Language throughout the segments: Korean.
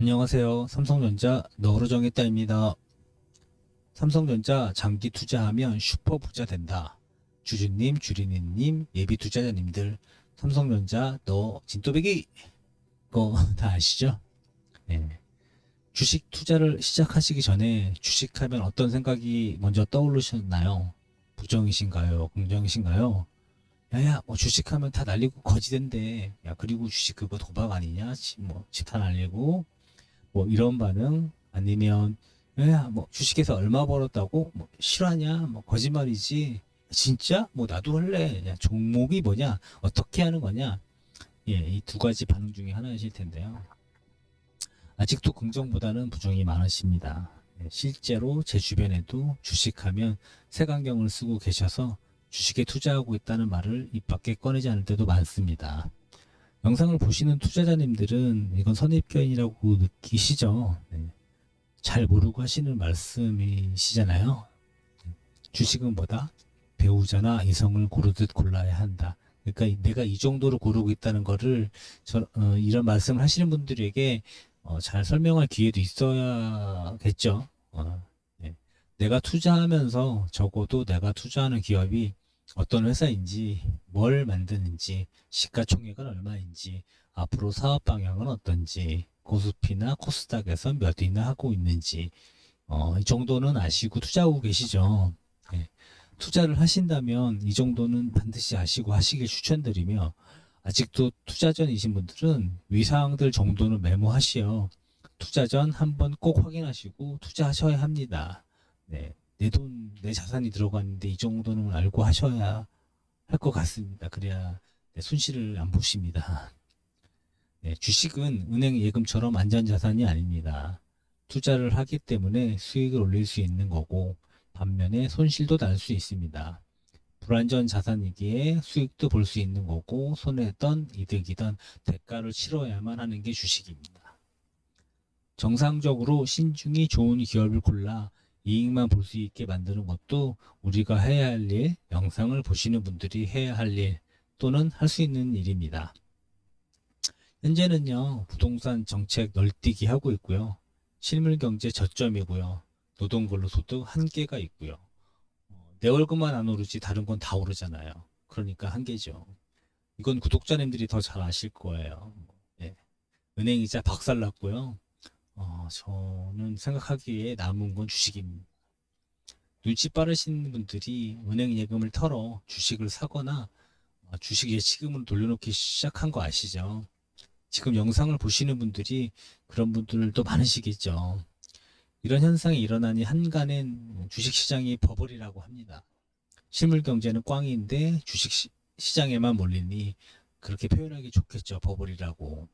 안녕하세요. 삼성전자 너로 정했다입니다. 삼성전자 장기 투자하면 슈퍼 부자 된다. 주주님, 주린이님, 예비 투자자님들, 삼성전자 너 진또배기 거 다 아시죠? 네. 주식 투자를 시작하시기 전에 주식하면 어떤 생각이 먼저 떠오르셨나요? 부정이신가요? 긍정이신가요? 야야, 뭐 주식하면 다 날리고 거지된대. 야, 그리고 주식 그거 도박 아니냐? 뭐, 집 다 날리고, 뭐 이런 반응 아니면 야, 뭐 주식에서 얼마 벌었다고 뭐 실화냐 뭐 거짓말이지. 진짜? 뭐 나도 할래. 야, 종목이 뭐냐? 어떻게 하는 거냐? 예이 두 가지 반응 중에 하나이실 텐데요. 아직도 긍정보다는 부정이 많으십니다. 예, 실제로 제 주변에도 주식하면 색안경을 쓰고 계셔서 주식에 투자하고 있다는 말을 입 밖에 꺼내지 않을 때도 많습니다 영상을 보시는 투자자님들은 이건 선입견이라고 느끼시죠? 네. 잘 모르고 하시는 말씀이시잖아요. 주식은 뭐다? 배우자나 이성을 고르듯 골라야 한다. 그러니까 내가 이 정도로 고르고 있다는 거를 저, 어, 이런 말씀을 하시는 분들에게 어, 잘 설명할 기회도 있어야겠죠. 어, 네. 내가 투자하면서 적어도 내가 투자하는 기업이 어떤 회사인지, 뭘 만드는지, 시가총액은 얼마인지, 앞으로 사업 방향은 어떤지, 고스피나 코스닥에서 몇 위나 하고 있는지, 어, 이 정도는 아시고 투자하고 계시죠. 예. 투자를 하신다면 이 정도는 반드시 아시고 하시길 추천드리며, 아직도 투자 전이신 분들은 위사항들 정도는 메모하시어 투자 전 한번 꼭 확인하시고 투자하셔야 합니다. 네. 내 돈, 내 자산이 들어갔는데 이 정도는 알고 하셔야 할 것 같습니다. 그래야 네, 손실을 안 보십니다. 네, 주식은 은행 예금처럼 안전자산이 아닙니다. 투자를 하기 때문에 수익을 올릴 수 있는 거고 반면에 손실도 날 수 있습니다. 불안전 자산이기에 수익도 볼 수 있는 거고 손해던 이득이던 대가를 치러야만 하는 게 주식입니다. 정상적으로 신중히 좋은 기업을 골라 이익만 볼 수 있게 만드는 것도 우리가 해야 할 일, 영상을 보시는 분들이 해야 할 일 또는 할 수 있는 일입니다. 현재는요, 부동산 정책 널뛰기 하고 있고요. 실물 경제 저점이고요. 노동근로소득 한계가 있고요. 어, 내 월급만 안 오르지 다른 건 다 오르잖아요. 그러니까 한계죠. 이건 구독자님들이 더 잘 아실 거예요. 예. 은행이자 박살났고요. 어, 저는 생각하기에 남은 건 주식입니다. 눈치 빠르신 분들이 은행 예금을 털어 주식을 사거나 어, 주식 예치금을 돌려놓기 시작한 거 아시죠? 지금 영상을 보시는 분들이 그런 분들도 많으시겠죠. 이런 현상이 일어나니 한간엔 주식시장이 버블이라고 합니다. 실물 경제는 꽝인데 주식 시, 시장에만 몰리니 그렇게 표현하기 좋겠죠. 버블이라고.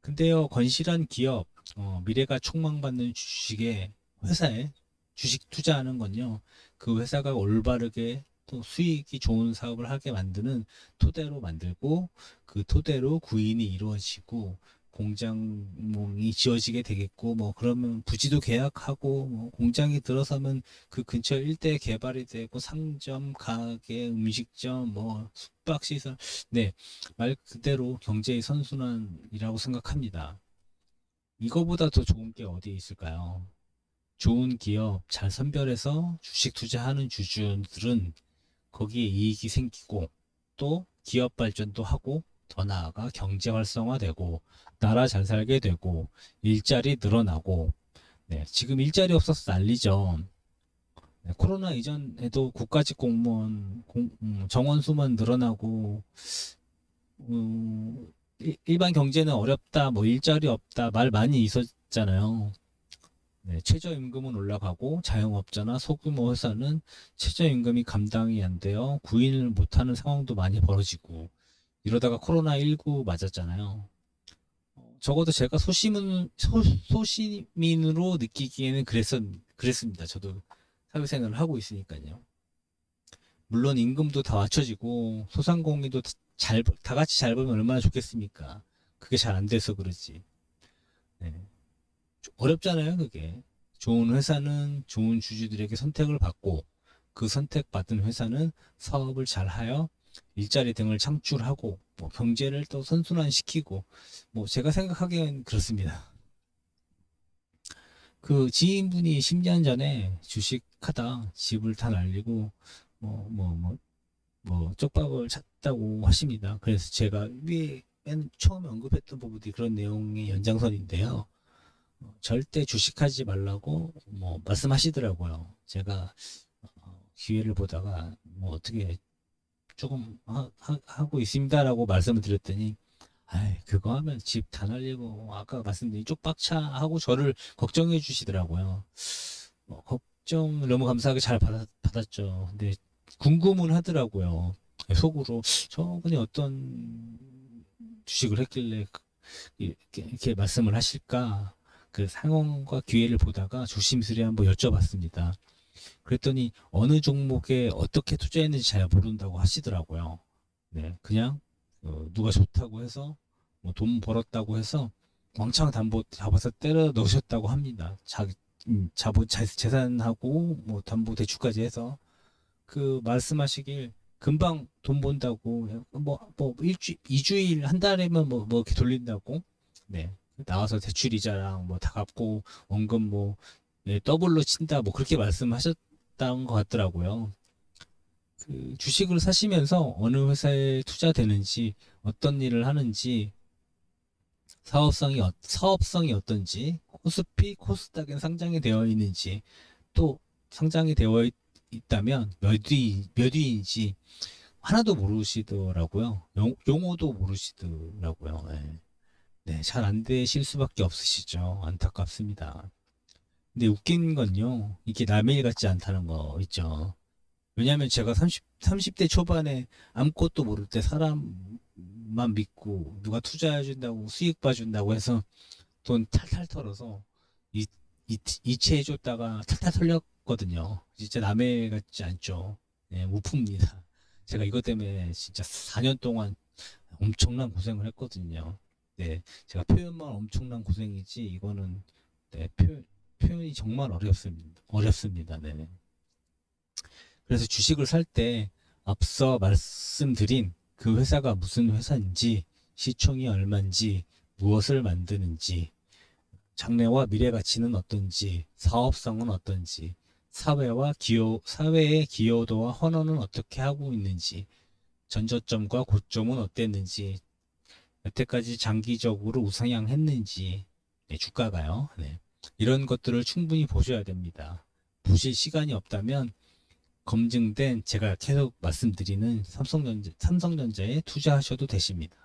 근데요, 건실한 기업, 어, 미래가 촉망받는 주식에, 회사에 주식 투자하는 건요, 그 회사가 올바르게 또 수익이 좋은 사업을 하게 만드는 토대로 만들고, 그 토대로 구인이 이루어지고, 공장이 지어지게 되겠고, 뭐, 그러면 부지도 계약하고, 뭐 공장이 들어서면 그 근처 일대 개발이 되고, 상점, 가게, 음식점, 뭐, 숙박시설, 네, 말 그대로 경제의 선순환이라고 생각합니다. 이거보다 더 좋은 게 어디에 있을까요? 좋은 기업 잘 선별해서 주식 투자하는 주주들은 거기에 이익이 생기고 또 기업 발전도 하고 더 나아가 경제 활성화되고 나라 잘 살게 되고 일자리 늘어나고 네, 지금 일자리 없어서 난리죠. 네, 코로나 이전에도 국가직 공무원 공, 음, 정원 수만 늘어나고 음, 일- 일반 경제는 어렵다, 뭐 일자리 없다 말 많이 있었잖아요. 네, 최저임금은 올라가고 자영업자나 소규모 회사는 최저임금이 감당이 안 되어 구인을 못하는 상황도 많이 벌어지고 이러다가 코로나19 맞았잖아요. 어, 적어도 제가 소시민, 소, 소시민으로 느끼기에는 그랬었, 그랬습니다. 저도 사회생활을 하고 있으니까요. 물론 임금도 다 맞춰지고 소상공인도 다 잘, 다 같이 잘 벌면 얼마나 좋겠습니까? 그게 잘 안 돼서 그러지. 네. 좀 어렵잖아요, 그게. 좋은 회사는 좋은 주주들에게 선택을 받고 그 선택받은 회사는 사업을 잘 하여 일자리 등을 창출하고 뭐 경제를 또 선순환시키고 뭐 제가 생각하기엔 그렇습니다. 그 지인분이 10년 전에 주식하다 집을 다 날리고 뭐뭐뭐 뭐 쪽박을 찼다고 하십니다. 그래서 제가 위에 맨 처음에 언급했던 부분이 그런 내용의 연장선인데요. 어, 절대 주식하지 말라고 뭐 말씀하시더라고요. 제가 어, 기회를 보다가 뭐 어떻게 조금 하, 고 있습니다라고 말씀을 드렸더니 아이 그거 하면 집 다 날리고 아까 말씀드린 쪽박차 하고 저를 걱정해 주시더라고요. 뭐 걱정 너무 감사하게 잘 받았, 받았죠. 근데 궁금은 하더라고요. 속으로 저분이 어떤 주식을 했길래 그- 이렇게, 이렇게 말씀을 하실까 그 상황과 기회를 보다가 조심스레 한번 여쭤봤습니다. 그랬더니 어느 종목에 어떻게 투자했는지 잘 모른다고 하시더라고요. 네, 그냥 어, 누가 좋다고 해서 뭐 돈 벌었다고 해서 왕창 담보 잡아서 때려 넣으셨다고 합니다. 자기 음, 자본 자- 재산하고 뭐 담보 대출까지 해서 그 말씀하시길 금방 돈 번다고 뭐뭐 일주 이주일 한 달이면 뭐뭐 이렇게 돌린다고. 네. 나와서 대출 이자랑 뭐 다 갚고 원금 뭐 예, 더블로 친다 뭐 그렇게 말씀하셨다는 것 같더라고요. 그 주식을 사시면서 어느 회사에 투자되는지 어떤 일을 하는지 사업성이 어, 사업성이 어떤지 코스피 코스닥에 상장이 되어 있는지 또 상장이 되어 있, 있다면 몇 위, 몇 위인지 하나도 모르시더라고요. 용, 용어도 모르시더라고요. 네, 네, 잘 안 되실 수밖에 없으시죠. 안타깝습니다. 근데 웃긴 건요, 이게 남의 일 같지 않다는 거 있죠. 왜냐면 제가 30, 30대 초반에 아무것도 모를 때 사람만 믿고 누가 투자해준다고 수익 봐준다고 해서 돈 탈탈 털어서 이, 이, 이체해줬다가 탈탈 털렸 거든요. 진짜 남의 일 같지 않죠. 네, 우프입니다. 제가 이것 때문에 진짜 4년 동안 엄청난 고생을 했거든요. 네, 제가 표현만 엄청난 고생이지 이거는 네, 표, 표현이 정말 어렵습니다. 어렵습니다. 네. 그래서 주식을 살 때 앞서 말씀드린 그 회사가 무슨 회사인지 시총이 얼마인지 무엇을 만드는지 장래와 미래 가치는 어떤지 사업성은 어떤지 사회와 기여 사회의 기여도와 헌원은 어떻게 하고 있는지 전저점과 고점은 어땠는지 여태까지 장기적으로 우상향했는지 네, 주가가요. 네. 이런 것들을 충분히 보셔야 됩니다. 보실 시간이 없다면 검증된 제가 계속 말씀드리는 삼성전자, 삼성전자에 투자하셔도 되십니다.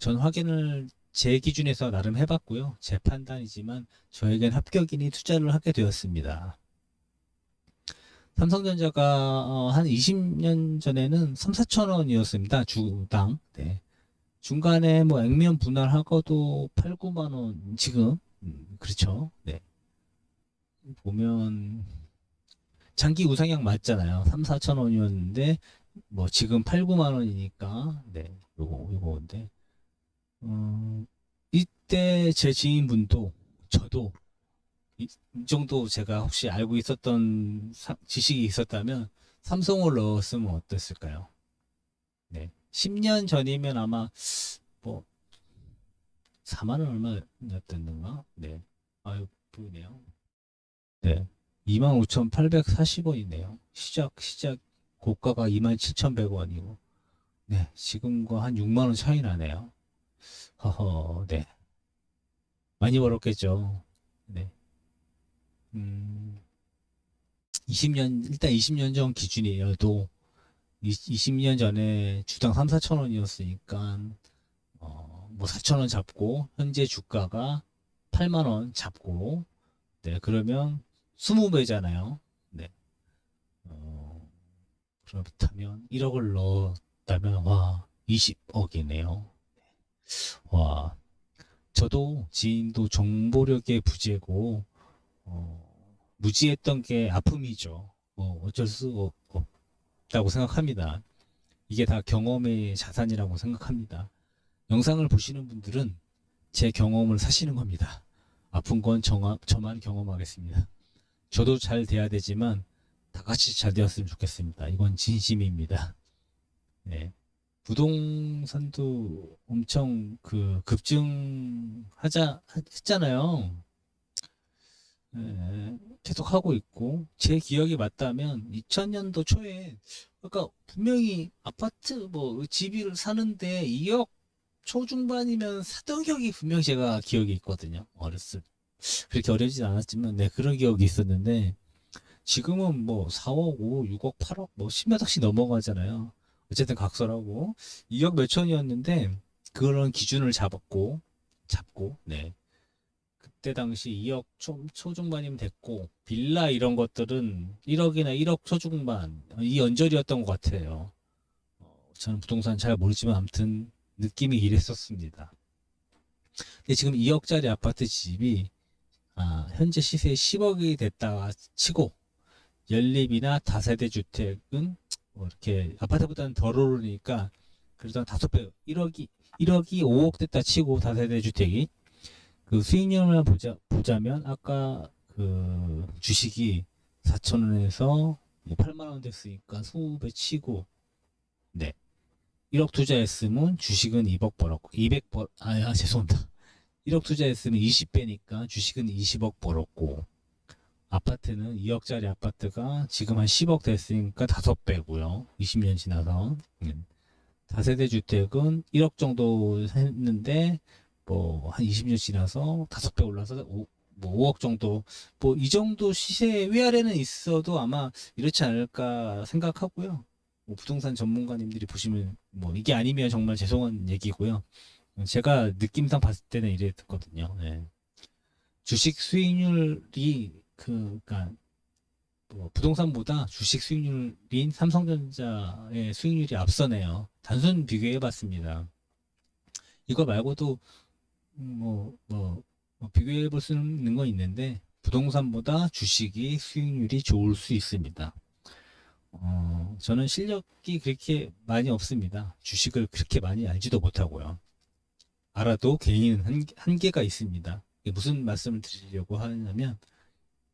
전 확인을 제 기준에서 나름 해봤고요. 제 판단이지만 저에겐 합격이니 투자를 하게 되었습니다. 삼성전자가 어, 한 20년 전에는 3, 4천 원이었습니다. 주당. 네. 중간에 뭐 액면 분할하고도 8, 9만 원 지금 음, 그렇죠. 네. 보면 장기 우상향 맞잖아요. 3, 4천 원이었는데 뭐 지금 8, 9만 원이니까 네. 요거 요거인데 음, 이때 제 지인분도 저도 이, 이 정도 제가 혹시 알고 있었던 사- 지식이 있었다면 삼성을 넣었으면 어땠을까요? 네. 10년 전이면 아마 뭐 4만 원 얼마였던가? 네. 아유, 보이네요. 네. 25,840원이네요. 시작 시작 고가가 27,100원이고. 네. 지금과 한 6만 원 차이 나네요. 허허. 네. 많이 벌었겠죠. 네. 음. 20년 일단 20년 전 기준이어도 20년 전에 주당 3, 4천 원이었으니까 어, 뭐 4천 원 잡고 현재 주가가 8만 원 잡고 네 그러면 20배잖아요. 네. 어, 그렇다면 1억을 넣었다면 와 20억이네요. 와 저도 지인도 정보력의 부재고 어, 무지했던 게 아픔이죠. 어, 어쩔 수 없, 없다고 생각합니다. 이게 다 경험의 자산이라고 생각합니다. 영상을 보시는 분들은 제 경험을 사시는 겁니다. 아픈 건 정하, 저만 경험하겠습니다. 저도 잘 돼야 되지만 다 같이 잘 되었으면 좋겠습니다. 이건 진심입니다. 네. 부동산도 엄청 그 급증하자 했잖아요. 예, 계속 하고 있고 제 기억이 맞다면 2000년도 초에 그러니까 분명히 아파트 뭐 집을 사는데 2억 초중반이면 사던 기억이 분명히 제가 기억이 있거든요. 어렸을 그렇게 어려지진 않았지만 네 그런 기억이 있었는데 지금은 뭐 4억, 5, 6억, 8억 뭐 10몇 억씩 넘어가잖아요. 어쨌든 각설하고 2억 몇 천이었는데 그런 기준을 잡았고 잡고 네 그때 당시 2억 초, 초중반이면 됐고 빌라 이런 것들은 1억이나 1억 초중반 이 언저리였던 것 같아요. 어, 저는 부동산 잘 모르지만 아무튼 느낌이 이랬었습니다. 근데 지금 2억짜리 아파트 집이 아, 현재 시세 10억이 됐다 치고 연립이나 다세대 주택은 뭐 이렇게 아파트보다는 덜 오르니까 그래도 한 다섯 배 1억이 1억이 5억 됐다 치고 다세대 주택이 그 수익률만 보자 보자면 아까 그 주식이 4천 원에서 뭐 8만 원 됐으니까 20배 치고 네 1억 투자했으면 주식은 2억 벌었고 200 벌, 아, 아 죄송합니다. 1억 투자했으면 20배니까 주식은 20억 벌었고 아파트는 2억짜리 아파트가 지금 한 10억 됐으니까 5배고요. 20년 지나서. 음. 다세대 주택은 1억 정도 했는데 뭐 한 20년 지나서 5배 올라서 오, 뭐 5억 정도 뭐 이 정도 시세 위아래는 있어도 아마 이렇지 않을까 생각하고요. 뭐 부동산 전문가님들이 보시면 뭐 이게 아니면 정말 죄송한 얘기고요. 제가 느낌상 봤을 때는 이랬거든요. 네. 주식 수익률이 그, 그니까, 뭐 부동산보다 주식 수익률인 삼성전자의 수익률이 앞서네요. 단순 비교해 봤습니다. 이거 말고도, 음, 뭐, 뭐, 뭐 비교해 볼수 있는 건 있는데, 부동산보다 주식이 수익률이 좋을 수 있습니다. 어, 저는 실력이 그렇게 많이 없습니다. 주식을 그렇게 많이 알지도 못하고요. 알아도 개인은 한, 한계가 있습니다. 무슨 말씀을 드리려고 하냐면,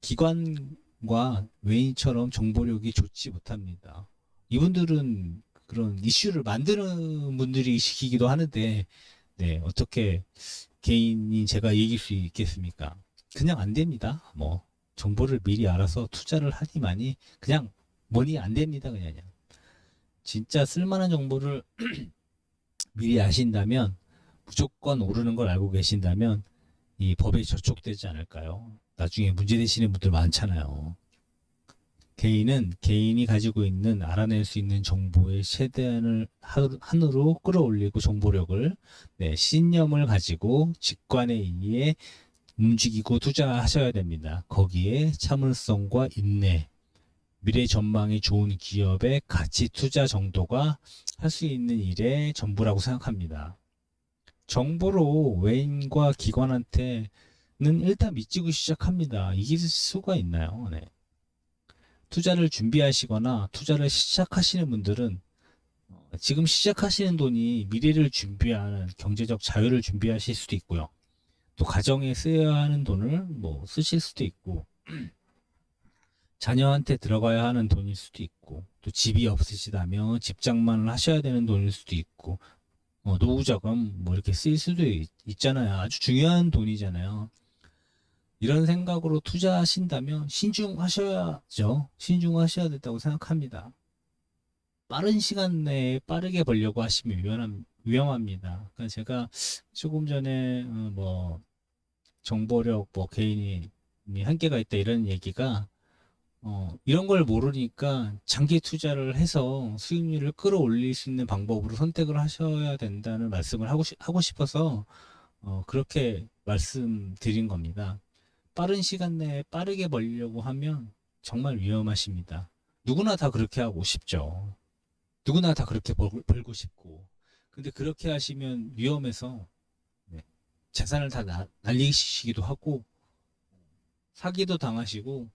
기관과 외인처럼 정보력이 좋지 못합니다. 이분들은 그런 이슈를 만드는 분들이 시키기도 하는데, 네, 어떻게 개인이 제가 이길 수 있겠습니까? 그냥 안 됩니다. 뭐, 정보를 미리 알아서 투자를 하니만이 그냥 뭐니 안 됩니다. 그냥. 진짜 쓸만한 정보를 미리 아신다면, 무조건 오르는 걸 알고 계신다면, 이 법에 저촉되지 않을까요? 나중에 문제 되시는 분들 많잖아요. 개인은 개인이 가지고 있는 알아낼 수 있는 정보의 최대한을 한으로 끌어올리고 정보력을 네, 신념을 가지고 직관에 의해 움직이고 투자하셔야 됩니다. 거기에 참을성과 인내, 미래 전망이 좋은 기업의 가치 투자 정도가 할 수 있는 일의 전부라고 생각합니다. 정보로 외인과 기관한테 는 일단 믿지고 시작합니다. 이길 수가 있나요? 네. 투자를 준비하시거나 투자를 시작하시는 분들은 어, 지금 시작하시는 돈이 미래를 준비하는 경제적 자유를 준비하실 수도 있고요. 또 가정에 쓰여야 하는 돈을 뭐 쓰실 수도 있고 자녀한테 들어가야 하는 돈일 수도 있고 또 집이 없으시다면 집장만을 하셔야 되는 돈일 수도 있고 어, 노후자금 뭐 이렇게 쓰일 수도 있, 있잖아요. 아주 중요한 돈이잖아요. 이런 생각으로 투자하신다면 신중하셔야죠. 신중하셔야 된다고 생각합니다. 빠른 시간 내에 빠르게 벌려고 하시면 위험함, 위험합니다. 그러니까 제가 조금 전에 어, 뭐 정보력 뭐 개인이 한계가 있다 이런 얘기가 어, 이런 걸 모르니까 장기 투자를 해서 수익률을 끌어올릴 수 있는 방법으로 선택을 하셔야 된다는 말씀을 하고, 싶, 하고 싶어서 어, 그렇게 말씀드린 겁니다. 빠른 시간 내에 빠르게 벌려고 하면 정말 위험하십니다. 누구나 다 그렇게 하고 싶죠. 누구나 다 그렇게 벌, 벌고 싶고. 근데 그렇게 하시면 위험해서 네, 재산을 다 나, 날리시기도 하고 사기도 당하시고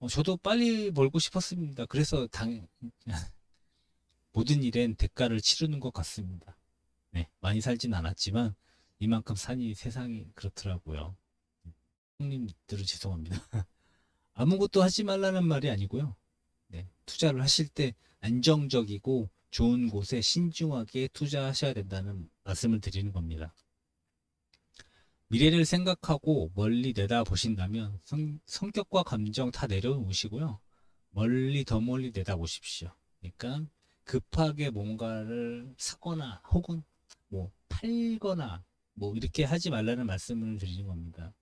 어, 저도 빨리 벌고 싶었습니다. 그래서 당 모든 일엔 대가를 치르는 것 같습니다. 네, 많이 살진 않았지만 이만큼 산이 세상이 그렇더라고요. 형님들은 죄송합니다. 아무것도 하지 말라는 말이 아니고요. 네, 투자를 하실 때 안정적이고 좋은 곳에 신중하게 투자하셔야 된다는 말씀을 드리는 겁니다. 미래를 생각하고 멀리 내다보신다면 성, 성격과 감정 다 내려놓으시고요. 멀리 더 멀리 내다보십시오. 그러니까 급하게 뭔가를 사거나 혹은 뭐 팔거나 뭐 이렇게 하지 말라는 말씀을 드리는 겁니다.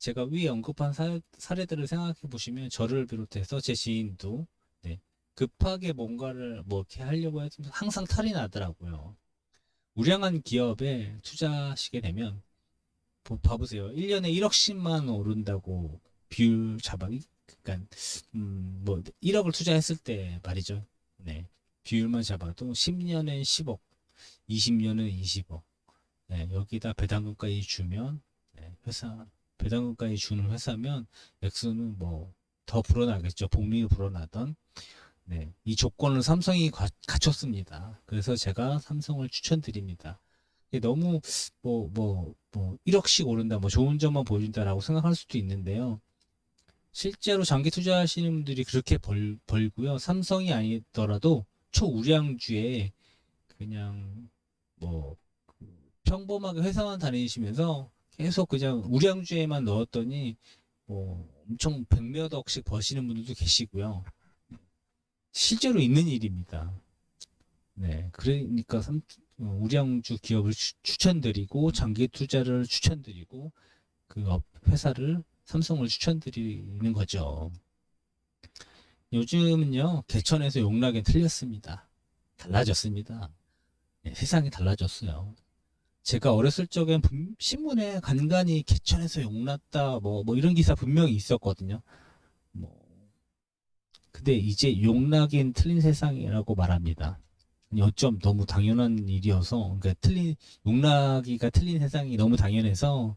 제가 위 언급한 사, 사례들을 생각해 보시면 저를 비롯해서 제 지인도 네, 급하게 뭔가를 뭐 이렇게 하려고 해도 항상 탈이 나더라고요. 우량한 기업에 투자하시게 되면 보- 봐보세요. 1년에 1억씩만 오른다고 비율 잡아 그러니까 음, 뭐 1억을 투자했을 때 말이죠. 네. 비율만 잡아도 10년엔 10억, 20년은 20억. 네, 여기다 배당금까지 주면 네, 회사 배당금까지 주는 회사면 액수는 뭐 더 불어나겠죠. 복리로 불어나던 네, 이 조건을 삼성이 가- 갖췄습니다. 그래서 제가 삼성을 추천드립니다. 너무 뭐뭐 뭐 1억씩 오른다, 뭐 좋은 점만 보여준다라고 생각할 수도 있는데요. 실제로 장기 투자하시는 분들이 그렇게 벌, 벌고요. 삼성이 아니더라도 초우량주에 그냥 뭐 평범하게 회사만 다니시면서 계속 그냥 우량주에만 넣었더니 뭐 엄청 백몇 억씩 버시는 분들도 계시고요. 실제로 있는 일입니다. 네, 그러니까 삼, 어, 우량주 기업을 추, 추천드리고 장기 투자를 추천드리고 그 업, 회사를 삼성을 추천드리는 거죠. 요즘은요 개천에서 용락에 틀렸습니다. 달라졌습니다. 네, 세상이 달라졌어요. 제가 어렸을 적엔 분- 신문에 간간히 개천에서 용났다 뭐 뭐 이런 기사 분명히 있었거든요. 뭐 근데 이제 용락인 틀린 세상이라고 말합니다. 어쩜 너무 당연한 일이어서 그러니까 틀린 용락이가 틀린 세상이 너무 당연해서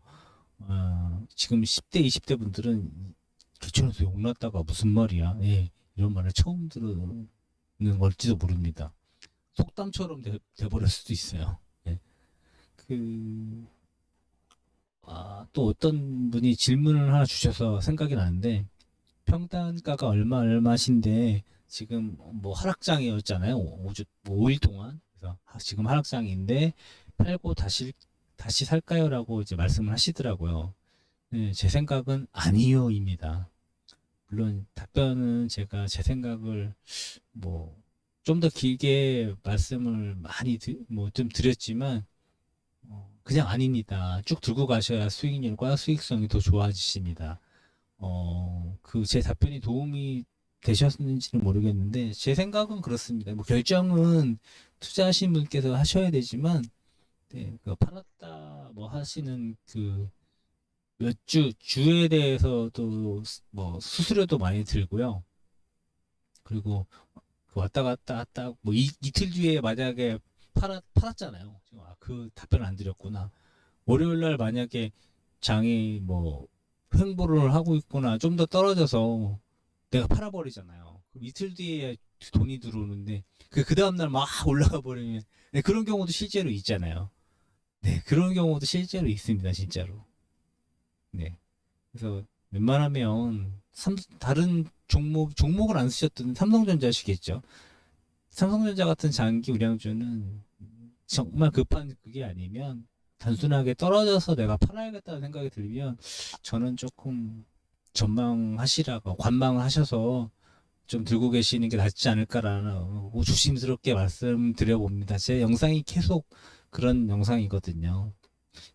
어, 지금 10대 20대 분들은 개천에서 용났다가 무슨 말이야? 예, 이런 말을 처음 들은 걸지도 모릅니다. 속담처럼 돼, 돼버릴 수도 있어요. 예. 그, 아, 또 어떤 분이 질문을 하나 주셔서 생각이 나는데, 평단가가 얼마 얼마신데, 지금 뭐 하락장이었잖아요. 5주, 뭐 5일 동안. 그래서 아, 지금 하락장인데, 팔고 다시, 다시 살까요? 라고 이제 말씀을 하시더라고요. 네, 제 생각은 아니요입니다. 물론 답변은 제가 제 생각을 뭐 좀 더 길게 말씀을 많이 뭐 좀 드렸지만 어, 그냥 아닙니다. 쭉 들고 가셔야 수익률과 수익성이 더 좋아지십니다. 어, 그 제 답변이 도움이 되셨는지는 모르겠는데 제 생각은 그렇습니다. 뭐 결정은 투자하신 분께서 하셔야 되지만 네, 그 팔았다 뭐 하시는 그 몇 주, 주에 대해서도 뭐 수수료도 많이 들고요. 그리고 그 왔다 갔다 왔다 뭐 이, 이틀 뒤에 만약에 팔았, 팔았잖아요. 지금 아, 그 답변을 안 드렸구나. 월요일 날 만약에 장이 뭐 횡보를 하고 있거나 좀 더 떨어져서 내가 팔아버리잖아요. 그럼 이틀 뒤에 돈이 들어오는데 그, 그 다음날 막 올라가 버리면 네, 그런 경우도 실제로 있잖아요. 네, 그런 경우도 실제로 있습니다, 진짜로. 네. 그래서 웬만하면 삼, 다른 종목, 종목을 안 쓰셨던 삼성전자시겠죠. 삼성전자 같은 장기 우량주는 정말 급한 그게 아니면 단순하게 떨어져서 내가 팔아야겠다는 생각이 들면 저는 조금 전망하시라고 관망을 하셔서 좀 들고 계시는 게 낫지 않을까라는 조심스럽게 말씀드려 봅니다. 제 영상이 계속 그런 영상이거든요.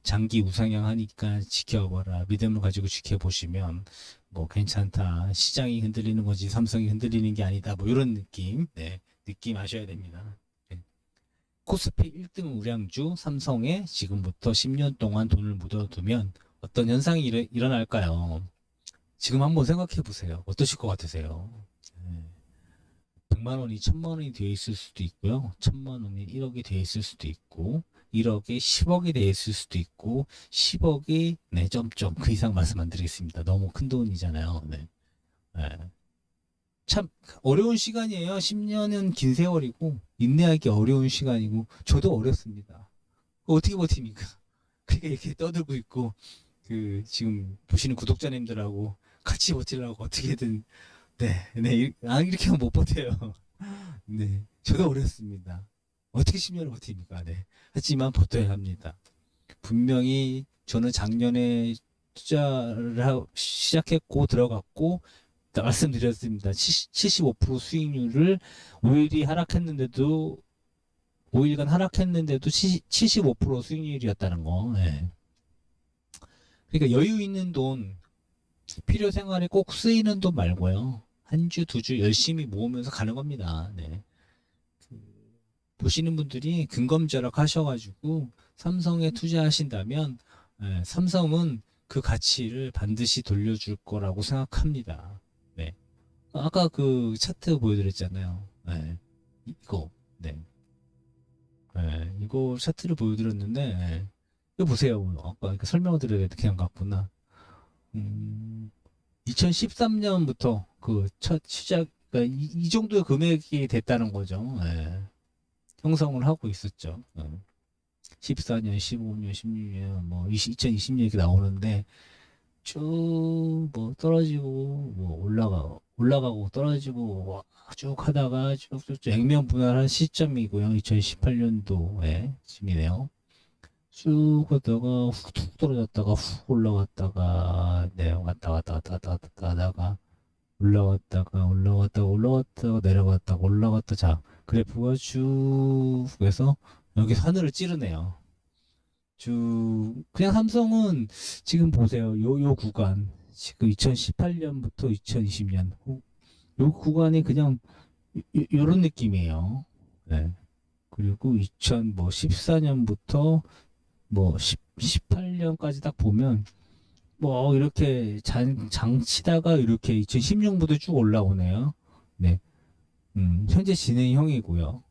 장기 우상향 하니까 지켜봐라. 믿음을 가지고 지켜보시면 뭐 괜찮다. 시장이 흔들리는 거지 삼성이 흔들리는 게 아니다. 뭐 이런 느낌. 네. 느낌 아셔야 됩니다. 네. 코스피 1등 우량주 삼성에 지금부터 10년 동안 돈을 묻어두면 어떤 현상이 일어, 일어 날까요? 지금 한번 생각해 보세요. 어떠실 것 같으세요? 네. 100만 원이 1000만 원이 되어 있을 수도 있고요. 1000만 원이 1억이 되어 있을 수도 있고 1억이 10억이 되어 있을 수도 있고 10억이 네 점점 그 이상 말씀 안 드리겠습니다. 너무 큰 돈이잖아요. 네. 네. 참 어려운 시간이에요. 10년은 긴 세월이고 인내하기 어려운 시간이고 저도 어렵습니다. 어떻게 버팁니까? 그러니까 이렇게 떠들고 있고 그 지금 보시는 구독자님들하고 같이 버티려고 어떻게든 네, 네, 이- 아 이렇게 하면 못 버텨요. 네, 저도 어렵습니다. 어떻게 10년을 버팁니까? 네. 하지만 버텨야 합니다. 분명히 저는 작년에 투자를 하- 시작했고 들어갔고 말씀드렸습니다. 75% 수익률을 5일이 하락했는데도 5일간 하락했는데도 75% 수익률이었다는 거. 예. 그러니까 여유 있는 돈 필요 생활에 꼭 쓰이는 돈 말고요. 한 주, 두 주 열심히 모으면서 가는 겁니다. 네. 그, 보시는 분들이 근검절약 하셔가지고 삼성에 투자하신다면 예, 삼성은 그 가치를 반드시 돌려줄 거라고 생각합니다. 네. 아까 그 차트 보여드렸잖아요. 네. 이거, 네. 네, 이거 차트를 보여드렸는데, 네. 이거 보세요. 아까 설명을 드려야 돼. 그냥 갔구나. 음, 2013년부터 그 첫 시작, 그러니까 이, 이 정도의 금액이 됐다는 거죠. 예. 형성을 하고 있었죠. 예. 14년, 15년, 16년, 뭐 20, 2020년 이렇게 나오는데 쭉 뭐 떨어지고 뭐 올라가 올라가고 떨어지고 와, 쭉 하다가 쭉쭉쭉 액면 분할한 시점이고요. 2018년도에 지금이네요. 쭉 하다가 훅 떨어졌다가 훅 올라갔다가 네 왔다 갔다 왔다 갔다 왔다 하다가 올라갔다가 올라갔다가 올라갔다가 내려갔다가 올라갔다 자 그래프가 쭉 해서 여기 하늘을 찌르네요. 쭉 그냥 삼성은 지금 보세요. 요 요 구간 지금 2018년부터 2020년 요 구간이 그냥 요, 요런 느낌이에요. 네. 그리고 2000뭐 14년부터 뭐 10, 18년까지 딱 보면 뭐 이렇게 장, 장치다가 이렇게 2016부터 쭉 올라오네요. 네. 음, 현재 진행형이고요.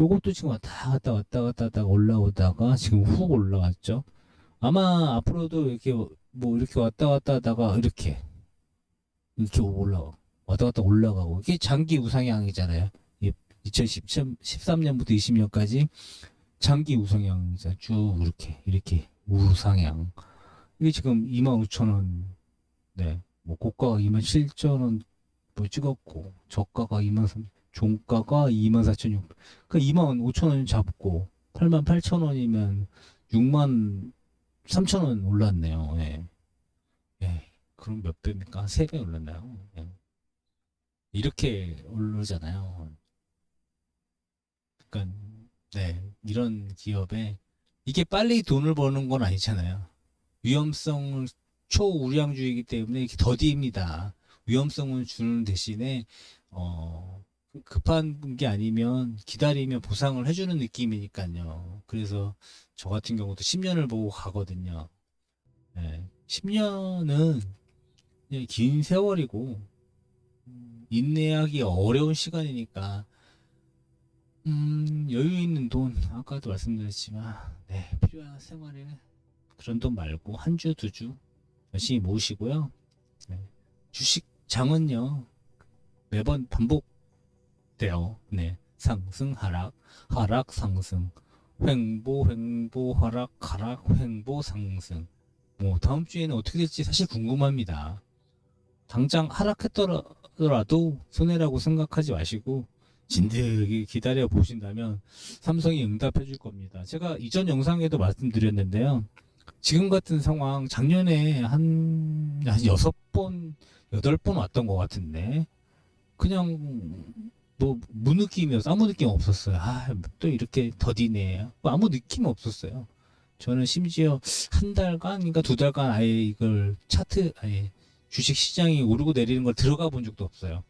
요것도 지금 왔다 갔다 왔다 갔다 하다가 올라오다가 지금 훅 올라왔죠. 아마 앞으로도 이렇게 뭐 이렇게 왔다 갔다 하다가 이렇게 이렇게 올라가 왔다 갔다 올라가고 이게 장기 우상향이잖아요. 2013년부터 20년까지 장기 우상향이자 쭉 이렇게 이렇게 우상향 이게 지금 25,000원 네. 뭐 고가가 27,000원 뭐 찍었고 저가가 23,000 종가가 24,600그 25,000원 잡고 88,000원이면 6만 3,000원 올랐네요. 예. 예. 그럼 몇 배입니까? 3배 올랐나요? 예. 이렇게 오르잖아요. 그러니까 네. 이런 기업에 이게 빨리 돈을 버는 건 아니잖아요. 위험성을 초우량주의이기 때문에 이게 더디입니다. 위험성을 주는 대신에 어 급한 게 아니면 기다리면 보상을 해주는 느낌이니까요. 그래서 저 같은 경우도 10년을 보고 가거든요. 네, 10년은 긴 세월이고 음, 인내하기 어려운 시간이니까 음, 여유 있는 돈 아까도 말씀드렸지만 네, 필요한 생활에 그런 돈 말고 한 주 두 주 열심히 모으시고요. 네, 주식 장은요 매번 반복 돼요. 네, 상승 하락 하락 상승 횡보 횡보 하락 하락 횡보 상승 뭐 다음 주에는 어떻게 될지 사실 궁금합니다. 당장 하락했더라도 손해라고 생각하지 마시고 진득이 기다려 보신다면 삼성이 응답해 줄 겁니다. 제가 이전 영상에도 말씀드렸는데요. 지금 같은 상황 작년에 한, 한 여섯 번, 여덟 번 왔던 것 같은데 그냥 뭐 무느낌이었어. 아무 느낌 없었어요. 아, 또 이렇게 더디네. 뭐 아무 느낌 없었어요. 저는 심지어 한 달간, 그러니까 두 달간 아예 이걸 차트, 아예 주식 시장이 오르고 내리는 걸 들어가 본 적도 없어요.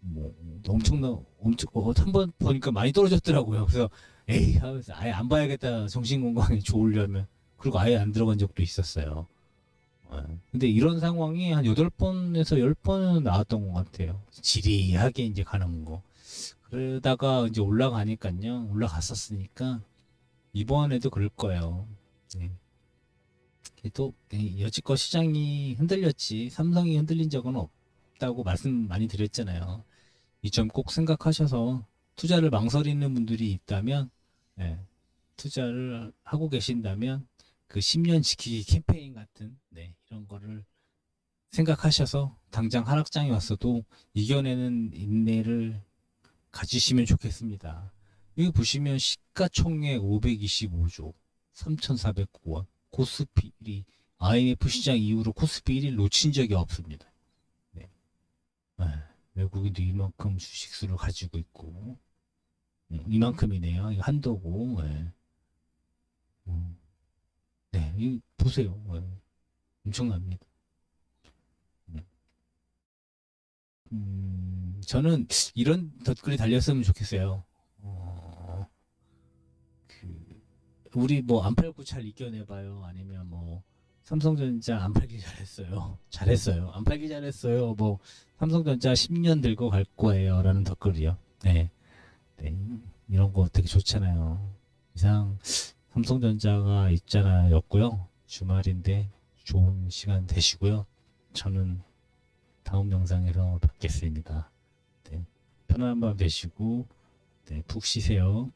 뭐 엄청나, 엄청, 어, 한번 보니까 많이 떨어졌더라고요. 그래서 에이, 하면서 아예 안 봐야겠다. 정신 건강에 좋으려면. 그리고 아예 안 들어간 적도 있었어요. 어, 근데 이런 상황이 한 8번에서 10번은 나왔던 것 같아요. 지리하게 이제 가는 거. 그러다가 이제 올라가니까요. 올라갔었으니까 이번에도 그럴 거예요. 네. 또 네, 여지껏 시장이 흔들렸지 삼성이 흔들린 적은 없다고 말씀 많이 드렸잖아요. 이 점 꼭 생각하셔서 투자를 망설이는 분들이 있다면 네, 투자를 하고 계신다면 그 10년 지키기 캠페인 같은 네, 이런 거를 생각하셔서 당장 하락장이 왔어도 이겨내는 인내를 가지시면 좋겠습니다. 여기 보시면 시가총액 525조 3,409원 코스피 1위 IMF 시장 이후로 코스피 1위를 놓친 적이 없습니다. 네. 네, 외국인도 이만큼 주식수를 가지고 있고 음, 이만큼이네요. 한도고. 네. 음. 네, 이 보세요. 네. 엄청납니다. 음, 저는 이런 댓글이 달렸으면 좋겠어요. 어, 그, 우리 뭐 안 팔고 잘 이겨내봐요. 아니면 뭐, 삼성전자 안 팔기 잘했어요. 잘했어요. 안 팔기 잘했어요. 뭐, 삼성전자 10년 들고 갈 거예요. 라는 댓글이요. 네. 네. 이런 거 되게 좋잖아요. 이상, 삼성전자가 있잖아요. 였고요. 주말인데 좋은 시간 되시고요. 저는 다음 영상에서 뵙겠습니다. 네, 편안한 밤 되시고 네, 푹 쉬세요.